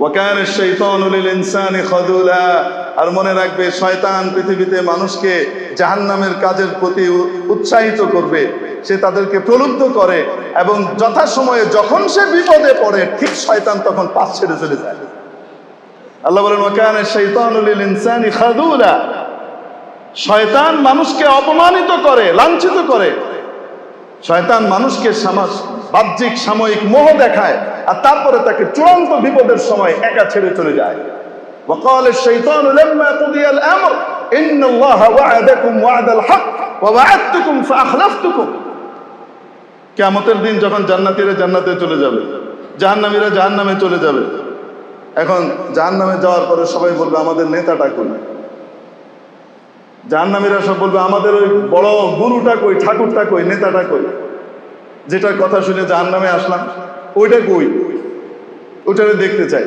ওয়াকান শৈতানুল ইনসানি খদুলা। আর মনে রাখবে, শয়তান পৃথিবীতে মানুষকে জাহান্নামের কাজের প্রতি উৎসাহিত করবে। সে তাদেরকে প্রলুব্ধ করে এবং যথাসময়ে যখন সে বিপদে পড়ে, ঠিক শয়তান তখন পাশ ছেড়ে চলে যায়। আল্লাহ বলেন, ওয়াকান শৈতানুল ইনসানি খাদুলা। শয়তান মানুষকে অপমানিত করে, লাঞ্ছিত করে। শয়তান মানুষকে সামাস- বাহ্যিক সাময়িক মোহ দেখায় আর তারপরে তাকে চূড়ান্ত বিপদের সময় একা ছেড়ে চলে যায় وقال الشيطان لما قضي الامر ان الله وعدكم وعد الحق ووعدتكم فاخلفتكم কিয়ামতের দিন যখন জান্নাতীরা জান্নাতে চলে যাবে জাহান্নামীরা জাহান্নামে চলে যাবে এখন জাহান্নামে যাওয়ার পরে সবাই বলবে আমাদের নেতাটা কই জাহান্নামীরা সব বলবে, আমাদের ওই বড় গুরুটা কই, ঠাকুরটা কই, নেতাটা কই? যেটার কথা শুনে জাহান্নামে আসলাম। ওইটা কই? ওইটারে দেখতে চাই।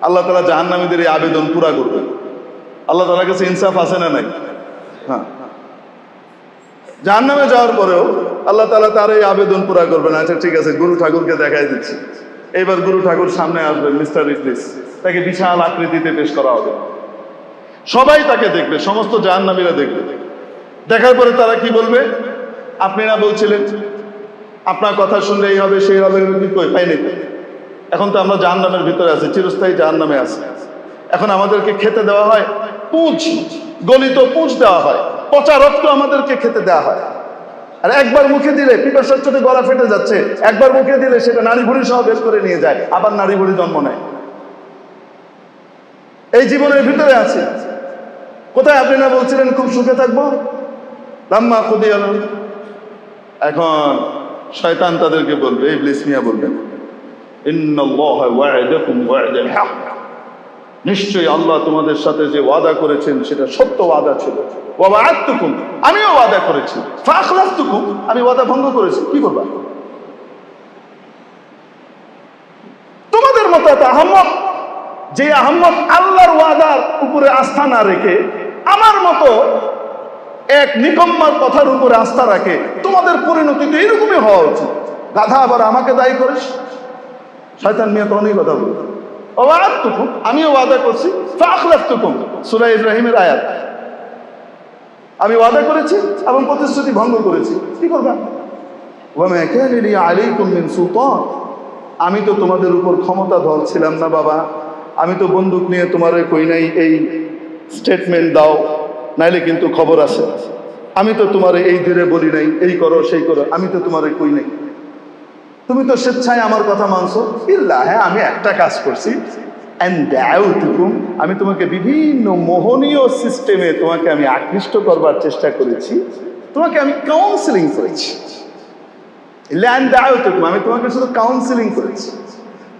আল্লাহ তালা জাহান্নামীদের এই আবেদন পুরা করবে আল্লাহ তালার কাছে ইনসাফ আছে না নাই? হ্যাঁ। জাহান্নামে যাওয়ার পরেও আল্লাহ তালা তার এই আবেদন পুরা করবেন। আচ্ছা ঠিক আছে, গুরু ঠাকুরকে দেখাই দিচ্ছি। এইবার গুরু ঠাকুর সামনে আসবেন, মিস্টার ইসলিস তাকে বিশাল আকৃতিতে পেশ করা হবে। সবাই তাকে দেখবে, সমস্ত জাহান্নামীরা দেখবে। দেখার পরে তারা কি বলবে? আপনি না বলছিলেন, আপনার কথা শুনলে এই হবে, সেই হবে পাইনি। এখন তো আমরা জাহান্নামের ভিতরে আছি, চিরস্থায়ী জাহান্নামে আছি। এখন আমাদেরকে খেতে দেওয়া হয়, পুঁজ, গলিত পুঁজ দেওয়া হয়, পচা রক্ত আমাদেরকে খেতে দেওয়া হয়। আর একবার মুখে দিলে, পিপাসার চোটে গলা ফেটে যাচ্ছে, একবার মুখে দিলে সেটা নারী ভুড়ি সহ বের করে নিয়ে যায়, আবার নারী ভুড়ি জন্ম নেয়। এই জীবনের ভিতরে আছে। কোথায় আপনি না বলছিলেন খুব সুখে থাকব? লাম্মা খুদি আলম এখন শয়তান তাদেরকে বলবে ইবলিস মিয়া বলবেন নিশ্চয়ই আল্লাহ তোমাদের সাথে যে ওয়াদা করেছেন, সেটা সত্য ওয়াদা ছিল। ওয়া ওয়া'আদতুকুম আমিও ওয়াদা করেছি। ফাখলাফতুকুম আমি ওয়াদা ভঙ্গ করেছি। কি করবা? তোমাদের মতো একটা আহম্মক, যে আহম্মদ আল্লাহর ওয়াদার উপরে আস্থা না রেখে মতো এক নিকম্মার কথার উপরে আস্থা রাখে। তোমাদের পরিণতি তো এইরকমই হওয়া উচিত। গাধা আবার আমাকে দায়ী করিস? শয়তান মিয়া তখনই কথা বলতো ওয়াদতুকুম আমিও ওয়াদা করছি। ফাখলাফতুকুম সূরা ইব্রাহিমের আয়াত। আমি ওয়াদা করেছি এবং প্রতিশ্রুতি ভঙ্গ করেছি। কি করবা? আমি তো তোমাদের উপর ক্ষমতাধর ছিলাম না বাবা। আমি তো বন্দুক নিয়ে তোমার কই নাই, এই স্টেটমেন্ট দাও। নাইলে কিন্তু খবর আছে। আমি তো তোমার এই ধীরে বলি নাই, এই করো, সেই করো, আমি তো তোমার কই নাই। তুমি তো স্বেচ্ছায় আমার কথা মানছো। ইল্লা হ্যাঁ আমি একটা কাজ করছি। আমি তোমাকে বিভিন্ন মোহনীয় সিস্টেমে তোমাকে আমি আকৃষ্ট করবার চেষ্টা করেছি। তোমাকে আমি কাউন্সিলিং করেছি। আমি তোমাকে শুধু কাউন্সিলিং করেছি।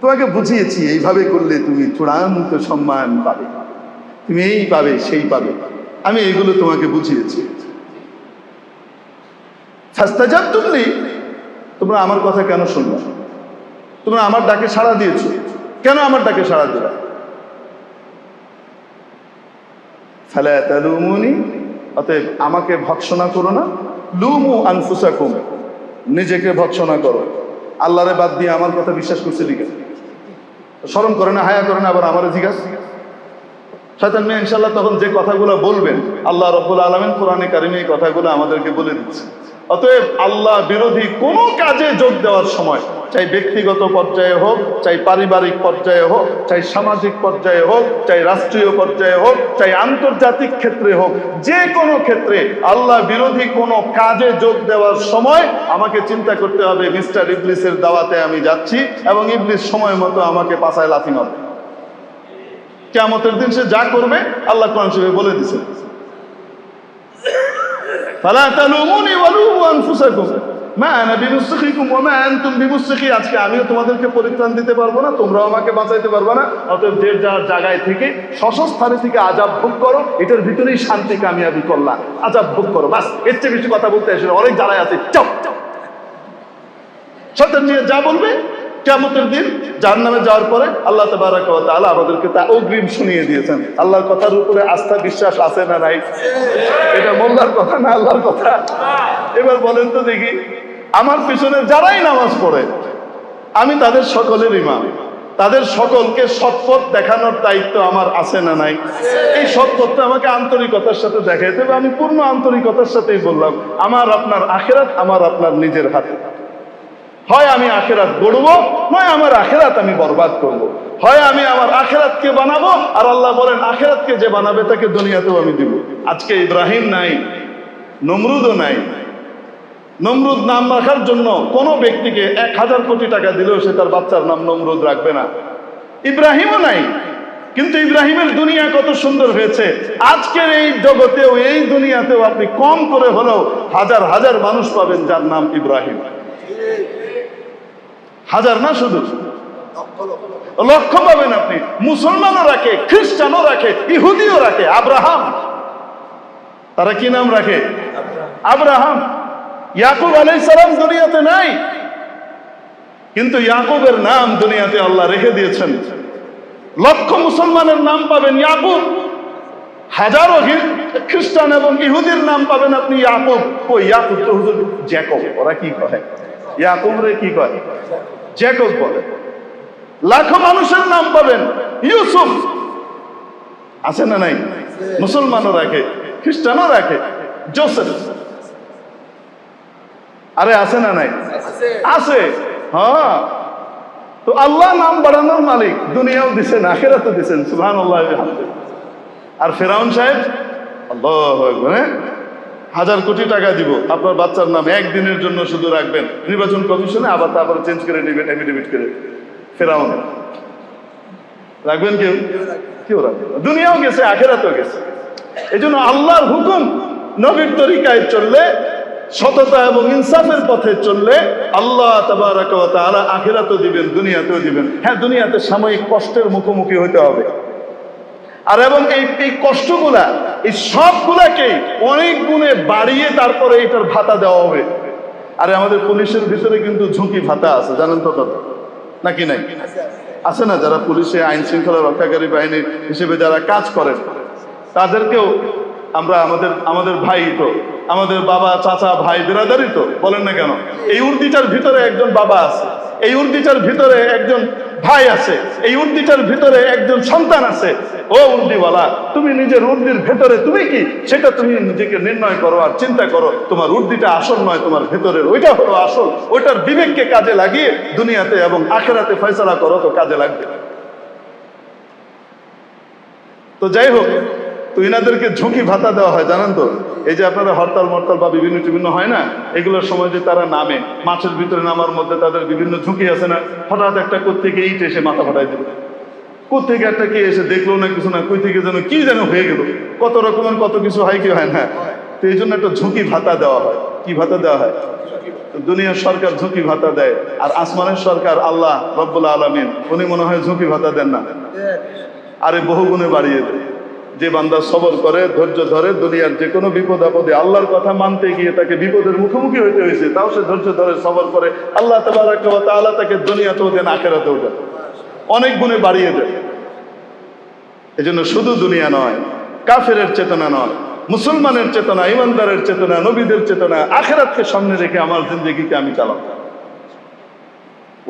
তোমাকে বুঝিয়েছি, এইভাবে করলে তুমি চূড়ান্ত সম্মান পাবে। তুমি এই পাবে, সেই পাবে। আমি এইগুলো তোমাকে বুঝিয়েছি। তুমি তোমরা আমার কথা কেন শুনবে তোমরা আমার ডাকে সাড়া দিয়েছ। কেন আমার ডাকে সাড়া দিলা? ফেলে তালুমুনি, অতএব আমাকে ভৎসনা করো না। লুমু আনফুসাকুম, নিজেকে ভৎসনা করো। আল্লাহরে বাদ দিয়ে আমার কথা বিশ্বাস করছে লিখে স্মরণ করে না, হায়া করে না, আবার আমার জিজ্ঞাসা। শয়তান মিয়া ইনশাল্লাহ তখন যে কথাগুলো বলবেন, আল্লাহ রব্বুল আলমিন কোরআনে কারিমে এই কথাগুলো আমাদেরকে বলে দিচ্ছে। অতএব আল্লাহ বিরোধী কোনো কাজে যোগ দেওয়ার সময়, চাই ব্যক্তিগত পর্যায়ে হোক, চাই পারিবারিক পর্যায়ে হোক, চাই সামাজিক পর্যায়ে হোক, চাই রাষ্ট্রীয় পর্যায়ে হোক, চাই আন্তর্জাতিক ক্ষেত্রে হোক, যে কোনো ক্ষেত্রে আল্লাহ বিরোধী কোনো কাজে যোগ দেওয়ার সময় আমাকে চিন্তা করতে হবে, মিস্টার ইবলিসের দাওয়াতে আমি যাচ্ছি এবং ইবলিস সময় মতো আমাকে পাশায় লাথি মারবে। কেমতের দিন সে যা করবে আল্লাহ কোরআন শরীফে বলে দিছে। আজকে আমিও তোমাদেরকে পরিত্রাণ দিতে পারব না, তোমরাও আমাকে বাঁচাইতে পারবে না। অতএব যে যার জায়গায় থেকে সশস্থানে থেকে আজাব ভোগ করো, এটার ভিতরেই শান্তি কামিয়াবি করলাম আজাব ভোগ করো, বাস। এর চেয়ে বেশি কথা বলতে আসলে অনেক জ্বালায় আছে। চাও শয়তান নিয়ে যা বলবে কেমতের দিন যার নামে যাওয়ার পরে আল্লাহ তাআলা আমাদেরকে তা অগ্রিম শুনিয়ে দিয়েছেন। আল্লাহর কথার উপরে আস্থা, বিশ্বাস আছে না নাই? এটা মোল্লার কথা না আল্লাহর কথা? এবার বলেন তো দেখি, আমার পিছনে যারাই নামাজ পড়ে, আমি তাদের সকলের ইমাম। তাদের সকলকে সৎপথ দেখানোর দায়িত্ব আমার আছে না নাই? এই সৎপথটা আমাকে আন্তরিকতার সাথে দেখাইতে হবে। আমি পূর্ণ আন্তরিকতার সাথেই বললাম, আমার আপনার আখেরাত, আমার আপনার নিজের হাতে। হয় আমি আখেরাত গড়ব, নয় আমার আখেরাত আমি বরবাদ করব। হয় আমি আমার আখেরাতকে বানাবো, আর আল্লাহ বলেন, আখেরাতকে যে বানাবে তাকে দুনিয়াতেও আমি দিব। আজকে ইব্রাহিম নাই, নমরুদও নাই। নমরুদ নাম রাখার জন্য কোনো ব্যক্তিকে এক হাজার কোটি টাকা দিলেও সে তার বাচ্চার নাম নমরুদ রাখবে না। ইব্রাহিমও নাই, কিন্তু ইব্রাহিমের দুনিয়া কত সুন্দর হয়েছে। আজকের এই জগতেও, এই দুনিয়াতেও আপনি কম করে হলেও হাজার হাজার মানুষ পাবেন যার নাম ইব্রাহিম। হাজার না শুধু? লক্ষ পাবেন আপনি। মুসলমানও রাখে, খ্রিস্টানও রাখে, ইহুদিও রাখে, আব্রাহাম। তারা কি নাম রাখে? আব্রাহাম। ইয়াকুব আলাই সালাম দুনিয়াতে নাই। কিন্তু ইয়াকুবের নাম দুনিয়াতে আল্লাহ রেখে দিয়েছেন। লক্ষ মুসলমানের নাম পাবেন ইয়াকুব। হাজারো খ্রিস্টান এবং ইহুদির নাম পাবেন আপনি ইয়াকুব। ও ইয়াকুব তো হুজুর জ্যাকব, ওরা কি কয়? ইয়াকুব রে কি কয়? জ্যাকব বলে লাখো মানুষের নাম পাবেন ইউসুফ। আছে না নাই? মুসলমানও রাখে, খ্রিস্টানও রাখে, জোসেফ। আরে আছে না নাই? আছে। হ্যাঁ। তো আল্লাহ নাম বাড়ানোর মালিক, দুনিয়াও দিছেন, আখেরাতও দিছেন সুবহান আল্লাহ আর ফেরাউন সাহেব, আল্লাহ? হাজার কোটি টাকা দিব। আপনার বাচ্চার নাম একদিনের জন্য শুধু রাখবেন। নির্বাচন কমিশনে আবার তারপরে চেঞ্জ করে নেবেন এফিডেভিট করে। ফেরাউন। রাখবেন কেউ? কেউ রাখবে দুনিয়াও গেছে, আখেরাতেও গেছে। এই জন্য আল্লাহর হুকুম, নবীর তরিকায় চললে, সততা এবং ইনসাফের পথে চললে আল্লাহ তাআলা আখিরাতেও দিবেন, দুনিয়াতেও দিবেন। হ্যাঁ দুনিয়াতে সাময়িক কষ্টের মুখোমুখি হতে হবে। আর এবং এই এই কষ্টগুলা, এই সবগুলাকেই অনেক গুণে বাড়িয়ে তারপরে এটার ভাতা দেওয়া হবে। আরে আমাদের পুলিশের ভিতরে কিন্তু ঝুঁকি ভাতা আছে, জানেন তো কথা? নাকি নাই? আছে না যারা পুলিশে আইন শৃঙ্খলা রক্ষাকারী বাহিনী হিসেবে যারা কাজ করেন? তাদেরকেও আমরা আমাদের আমাদের ভাই তো, আমাদের বাবা, চাচা, ভাই, বিরাদারি তো, বলেন না কেন? এই উর্দিটার ভিতরে একজন বাবা আছে। এই উর্দিটার ভিতরে একজন ভাই আছে, এই উর্দিটার ভিতরে একজন সন্তান আছে। ও উর্দিওয়ালা তুমি নিজের উর্দির ভেতরে তুমি কি? সেটা তুমি নিজেকে নির্ণয় করো আর চিন্তা করো, তোমার উর্দিটা আসল নয়, তোমার ভেতরের ওইটা হলো আসল। ওইটার বিবেককে কাজে লাগিয়ে দুনিয়াতে এবং আখেরাতে ফয়সলা করো তো কাজে লাগবে। তো যাই হোক, তো এনাদেরকে ঝুঁকি ভাতা দেওয়া হয়, জানেন তো? এই যে আপনারা হরতাল মরতাল বা বিভিন্ন টিভিন্ন হয় না, এগুলোর সময় যে তারা নামে মাছের ভিতরে নামার মধ্যে তাদের বিভিন্ন ঝুঁকি আছে না, হঠাৎ একটা কোথেকে ইট এসে মাথা ফাটাই দিল। কোথেকে একটা কে এসে দেখল না কিছু না কই থেকে যেন কি যেন হয়ে গেল, কত রকমের কত কিছু হয় কি হয় না। তো এই জন্য একটা ঝুঁকি ভাতা দেওয়া হয়। কি ভাতা দেওয়া হয়? দুনিয়ার সরকার ঝুঁকি ভাতা দেয়, আর আসমানের সরকার আল্লাহ রব্বুল আলমিন, উনি মনে হয় ঝুঁকি ভাতা দেন না। আরে বহু গুণে বাড়িয়ে দেয়। যে বান্দা সবর করে, ধৈর্য ধরে দুনিয়ার যে কোনো বিপদ আপদে আল্লাহর কথা মানতে গিয়ে তাকে বিপদের মুখোমুখি হইতে হয়েছে তাও সে ধৈর্য ধরে সবর করে। আল্লাহ তাল্লাহ তাকে দুনিয়াতেও দেন, আখেরাতেও দেন। অনেক গুণে বাড়িয়ে দেন। এজন্য শুধু দুনিয়া নয় কাফের চেতনা নয়, মুসলমানের চেতনা ইমানদারের চেতনা, নবীদের চেতনা, আখেরাতকে সামনে রেখে আমার জিন্দগিকে আমি চালাব।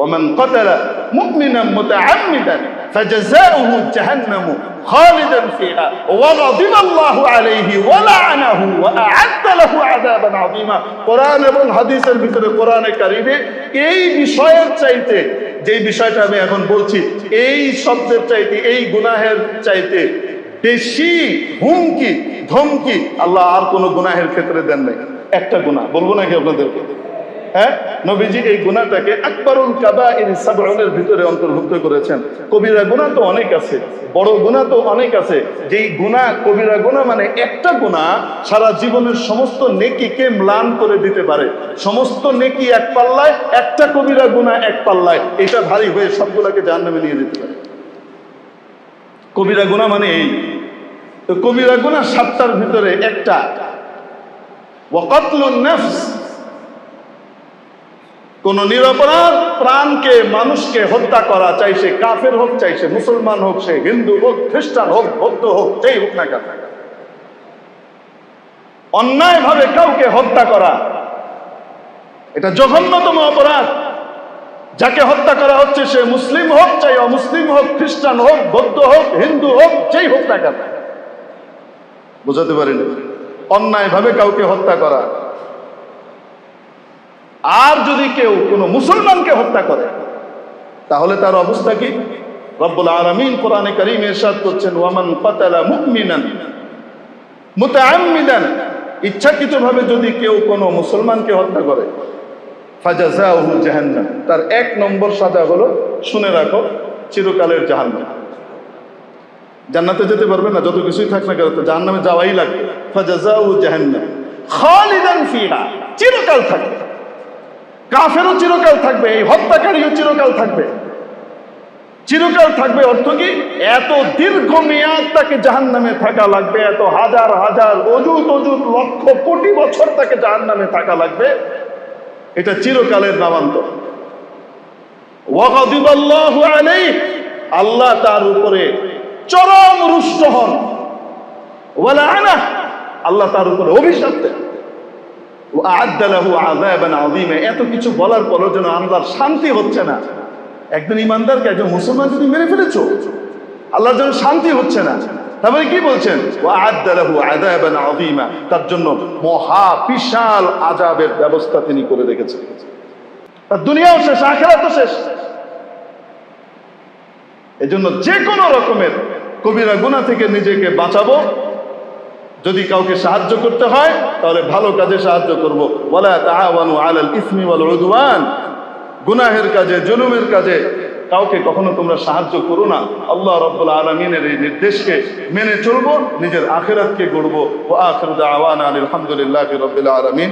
ওমান কতারা মুমিনাম মোতা আমিদানি فجزاؤه جهنم خالدا فيها وغضب الله عليه ولعنه واعد له عذابا عظيما কোরআন এবং হাদিসের ভিতরে কোরআনে কারিমে এই বিষয়ের চাইতে যে বিষয়টা আমি এখন বলছি এই শব্দের চাইতে এই গুনাহের চাইতে বেশি হুমকি ধমকি আল্লাহ আর কোন গুনাহের ক্ষেত্রে দেন নাই একটা গুনাহ বলবো নাকি আপনাদেরকে হ্যাঁ? নবীজি এই ভিতরে অন্তর্ভুক্ত করেছেন। কবিরা তো অনেক আছে, বড় তো অনেক আছে। যেই কবিরা মানে একটা সারা জীবনের সমস্ত নেকিকে ম্লান করে দিতে পারে। সমস্ত নেকি এক পাল্লায়, একটা কবিরা গুণা এক পাল্লায়। এটা ভারী হয়ে সবগুলাকে জাহান্নামে নিয়ে দিতে পারে। কবিরা গুণা মানে এই। কবিরা গুণা সাতটার ভিতরে একটা। ওয়াকাতলুন নাফস কোন নিরপরাধ প্রাণকে মানুষকে হত্যা করা, চাই সে কাফের হোক, চাই সে মুসলমান হোক, সে হিন্দু হোক, খ্রিস্টান হোক, বৌদ্ধ হোক, যেই হোক না কেন। অন্যায় ভাবে কাউকে হত্যা করা, এটা জঘন্যতম অপরাধ। যাকে হত্যা করা হচ্ছে সে মুসলিম হোক, চাই অমুসলিম হোক, খ্রিস্টান হোক, বৌদ্ধ হোক, হিন্দু হোক, যেই হোক না কেন। বুঝাতে পারিনি? অন্যায় ভাবে কাউকে হত্যা করা আর যদি কেউ কোনো মুসলমানকে হত্যা করে, তাহলে তার অবস্থা কি? রব্বুল আলামিন কোরআনে কারীম ইরশাদ করছেন, ওয়ামান কাতালা মুমিনান মুতাআম্মিদান ইচ্ছাকৃতভাবে যদি কেউ কোনো মুসলমানকে হত্যা করে ফাজাজাহু জাহান্নাম তার এক নম্বর সাজা হলো, শুনে রাখো, চিরকালের জাহান্নাম। জান্নাতে যেতে পারবে না, যত কিছুই থাক না কেন জাহান্নামে যাওয়াই লাগবে। ফাজাজাহু জাহান্নাম খালিদান ফিহা চিরকাল থাকবে। কাফেরও চিরকাল থাকবে, এই হত্যাকারীও চিরকাল থাকবে। চিরকাল থাকবে অর্থ কি? এত দীর্ঘ মেয়াদ তাকে জাহান নামে থাকা লাগবে, এত হাজার হাজার অজুত অজুত লক্ষ কোটি বছর তাকে জাহান নামে থাকা লাগবে। এটা চিরকালের নামান্তর আল্লাহ তার উপরে চরম রুষ্ট হন। আল্লাহ তার উপরে অভিশাপ দেন। আদালাহু আযাবান আযীমা। এত কিছু বলার পরও যেন আল্লাহর শান্তি হচ্ছে না। একজন ইমানদারকে একজন মুসলমান যদি মেরে ফেলেছো, আল্লাহর যেন শান্তি হচ্ছে না। তারপরে কি বলছেন? তার জন্য মহা বিশাল আজাবের ব্যবস্থা তিনি করে রেখেছেন। তার দুনিয়াও শেষ আখেরা তো শেষ। এজন্য যে কোনো রকমের কবিরা গুণা থেকে নিজেকে বাঁচাবো। যদি কাউকে সাহায্য করতে হয়, তাহলে ভালো কাজে সাহায্য করব। ওয়ালা তাআওয়ানু আলাল ইসমি ওয়াল উদওয়ান। গুনাহের কাজে, জুলুমের কাজে কাউকে কখনো তোমরা সাহায্য করো না। আল্লাহ রব্বুল আলমিনের এই নির্দেশকে মেনে চলবো, নিজের আখেরাতকে গড়বো। ও আখরুদ আওয়ান আলহামদুলিল্লাহ রাব্বিল আলামিন।